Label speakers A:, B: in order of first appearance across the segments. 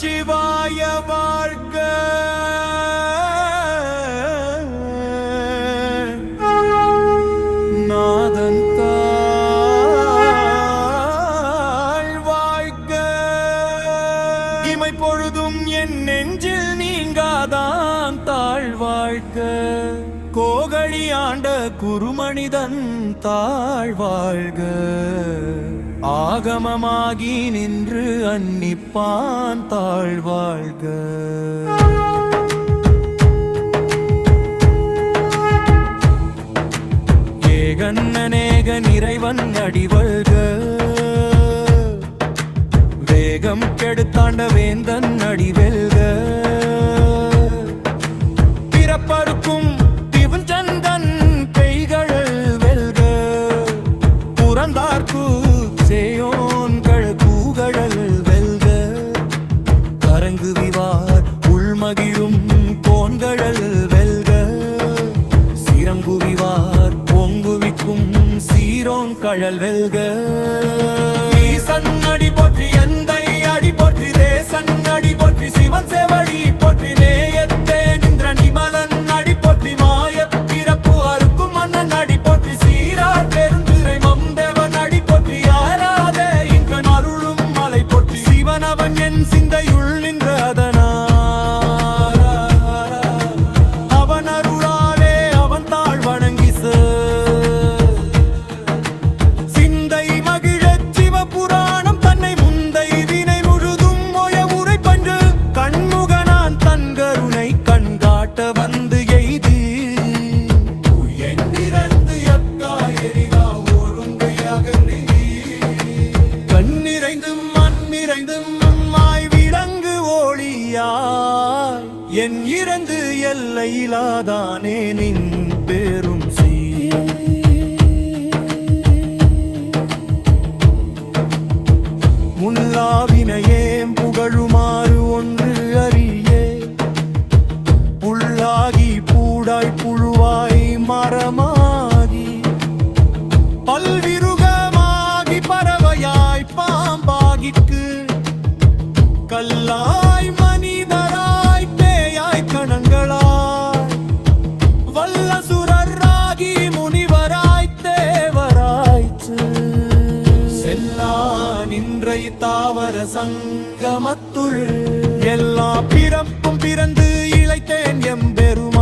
A: நமச்சிவாய வாழ்க நாதன் தாழ் வாழ்க இமை பொழுதும் என் நெஞ்சில் நீங்காதான் தாழ் வாழ்க கோகழி குருமணிதன் தாழ் வாழ்க. ஆகமமாகி நின்று அன்னிப்பான் தாழ்வாழ்க. ஏகன்னநேக நிறைவன் அடிவழ்க வேகம் கெடுத்தாண்ட வேந்தன் அடிவெல்க. என் இறந்து எல்லையிலாதானே நின் ஒன்றை தாவர சங்கமத்துள் எல்லா பிறப்பும் பிறந்து இழைத்தேன் எம்பெருமா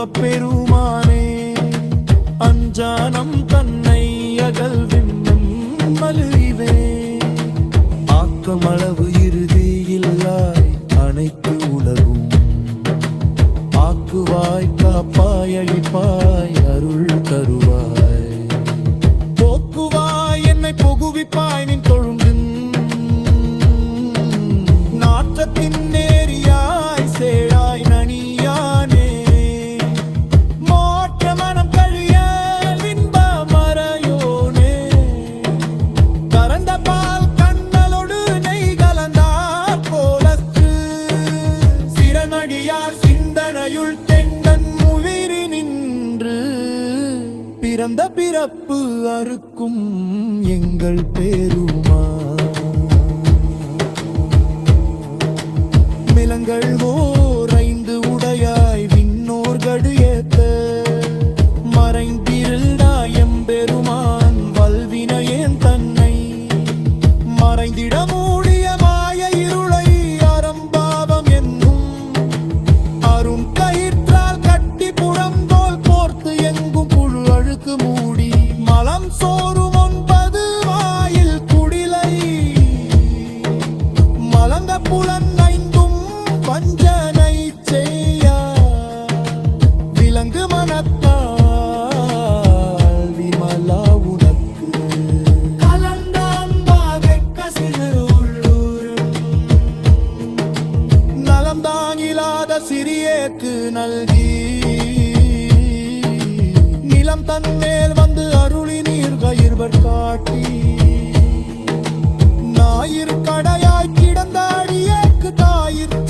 A: அன்ப பெருமானே அஞ்சானம் தன்னை அகல் விண்ணும் மலுகிவே ஆக்கமளவு இறுதியில்லாய் அனைத்து உலகும். ஆக்குவாய் காப்பாய் அழிப்பாய் அருள் தருவாய். போக்குவாய் என்னை புகுவிப்பாய் நின் தொழும்பின் நாற்றத்தின் பிறந்த பிறப்பு அறுக்கும் எங்கள் பேருமா மிலங்கள் ஓ சிறியேக்கு நல்கி. நிலம் தன்மேல் வந்து அருளி நீர் கயிர்வர் காட்டி. ஞாயிறு கடையாய் கிடந்த அடியேக்கு தாயிற்று